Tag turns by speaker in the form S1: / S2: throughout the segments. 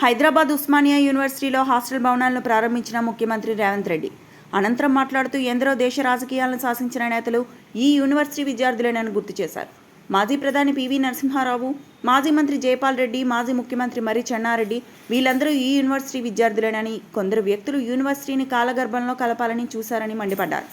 S1: హైదరాబాద్ ఉస్మానియా యూనివర్సిటీలో హాస్టల్ భవనాలను ప్రారంభించిన ముఖ్యమంత్రి రేవంత్ రెడ్డి. అనంతరం మాట్లాడుతూ ఎందరో దేశ రాజకీయాలను శాసించిన నేతలు ఈ యూనివర్సిటీ విద్యార్థులేనని గుర్తు చేశారు. మాజీ ప్రధాని పివి నరసింహారావు మాజీ మంత్రి జయపాల్ రెడ్డి మాజీ ముఖ్యమంత్రి మరి చెన్నారెడ్డి వీళ్ళందరూ ఈ యూనివర్సిటీ విద్యార్థులేనని కొందరు వ్యక్తులు యూనివర్సిటీని కాలగర్భంలో కలపాలని చూశారని మండిపడ్డారు.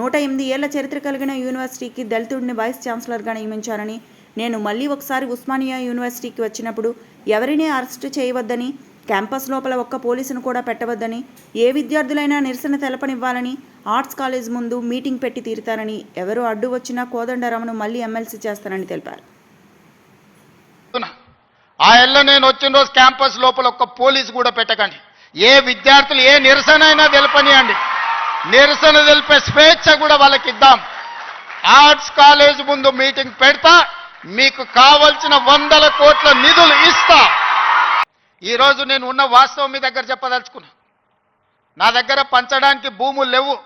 S1: నూట ఎనిమిది ఏళ్ళ చరిత్ర కలిగిన యూనివర్సిటీకి దళితుడిని వైస్ ఛాన్సలర్గా నియమించారని నేను మళ్ళీ ఒకసారి ఉస్మానియా యూనివర్సిటీకి వచ్చినప్పుడు ఎవరిని అరెస్టు చేయవద్దని క్యాంపస్ లోపల ఒక్క పోలీసును కూడా పెట్టవద్దని ఏ విద్యార్థులైనా నిరసన తెలపనివ్వాలని ఆర్ట్స్ కాలేజ్ ముందు మీటింగ్ పెట్టి తీరుతారని ఎవరు అడ్డు వచ్చినా కోదండరామను మళ్ళీ ఎమ్మెల్సీ చేస్తారని తెలిపారు.
S2: ఆ ఎల్ల నేను వచ్చిన రోజు క్యాంపస్ లోపల ఒక్క పోలీసు కూడా పెట్టకండి. ఏ విద్యార్థులు ఏ నిరసన అయినా తెలపనియండి. నిరసన తెలిపే స్వేచ్ఛ కూడా వాళ్ళకి ఇద్దాం ఆర్ట్స్ కాలేజ్ ముందు మీటింగ్ పెడతా మీకు కావలసిన వందల కోట్ల నిధులు ఇస్తా. ఈరోజు నేను ఉన్న వాస్తవం మీ దగ్గర చెప్పదలుచుకున్నా. నా దగ్గర పంచడానికి భూములు లేవు.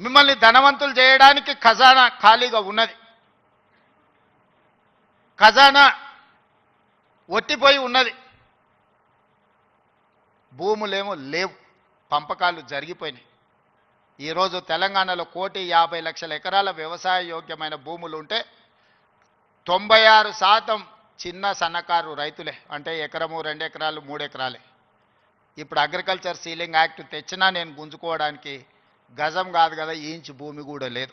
S2: మిమ్మల్ని ధనవంతులు చేయడానికి ఖజానా ఖాళీగా ఉన్నది. ఖజానా ఒట్టిపోయి ఉన్నది. భూములేమో లేవు. పంపకాలు జరిగిపోయినాయి. ఈరోజు తెలంగాణలో కోటి యాభై లక్షల ఎకరాల వ్యవసాయ యోగ్యమైన భూములు ఉంటే తొంభై ఆరు శాతం చిన్న సన్నకారు రైతులే. అంటే ఎకరము రెండు ఎకరాలు మూడు ఎకరాలే. ఇప్పుడు అగ్రికల్చర్ సీలింగ్ యాక్ట్ తెచ్చినా నేను గుంజుకోవడానికి గజం కాదు కదా ఈ ఇంచు భూమి కూడా లేదు.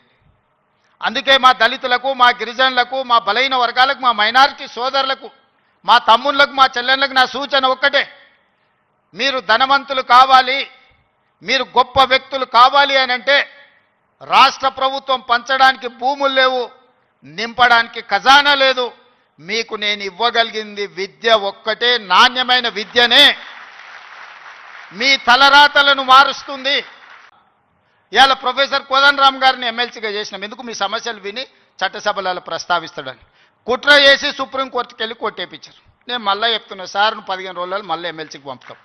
S2: అందుకే మా దళితులకు మా గిరిజనులకు మా బలైన వర్గాలకు మా మైనారిటీ సోదరులకు మా తమ్ముళ్ళకు మా చెల్లెళ్ళకు నా సూచన ఒక్కటే. మీరు ధనవంతులు కావాలి మీరు గొప్ప వ్యక్తులు కావాలి అని అంటే రాష్ట్ర ప్రభుత్వం పంచడానికి భూములు లేవు నింపడానికి ఖజానా లేదు. మీకు నేను ఇవ్వగలిగింది విద్య ఒక్కటే నాణ్యమైన విద్యనే. మీ తలరాతలను మారుస్తుంది. ఇవాళ ప్రొఫెసర్ కోదండరామ్ గారిని ఎమ్మెల్సీగా చేసినాం. ఎందుకు? మీ సమస్యలు విని చట్టసభలలో ప్రస్తావిస్తాడని. కుట్ర చేసి సుప్రీంకోర్టుకి వెళ్ళి కొట్టేపించారు నేను మళ్ళీ చెప్తున్నా సార్ను పదిహేను రోజులు మళ్ళీ ఎమ్మెల్సీకి పంపుతాం.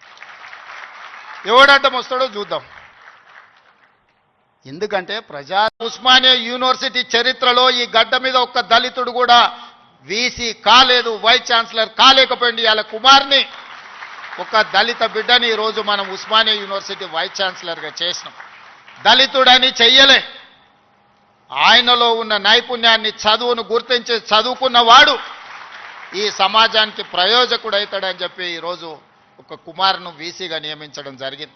S2: ఎవడడ్డం వస్తాడో చూద్దాం. ఎందుకంటే ప్రజా ఉస్మానియా యూనివర్సిటీ చరిత్రలో ఈ గడ్డ మీద ఒక్క దళితుడు కూడా వీసీ కాలేదు వైస్ ఛాన్సలర్ కాలేకపోయింది ఇవాళ కుమార్ని. ఒక దళిత బిడ్డని ఈరోజు మనం ఉస్మానియా యూనివర్సిటీ వైస్ ఛాన్సలర్గా చేసినాం. దళితుడని చెయ్యలే. ఆయనలో ఉన్న నైపుణ్యాన్ని చదువును గుర్తించి చదువుకున్నవాడు ఈ సమాజానికి ప్రయోజకుడైతాడని చెప్పి ఈరోజు ఒక కుమారును వీసీగా నియమించడం జరిగింది.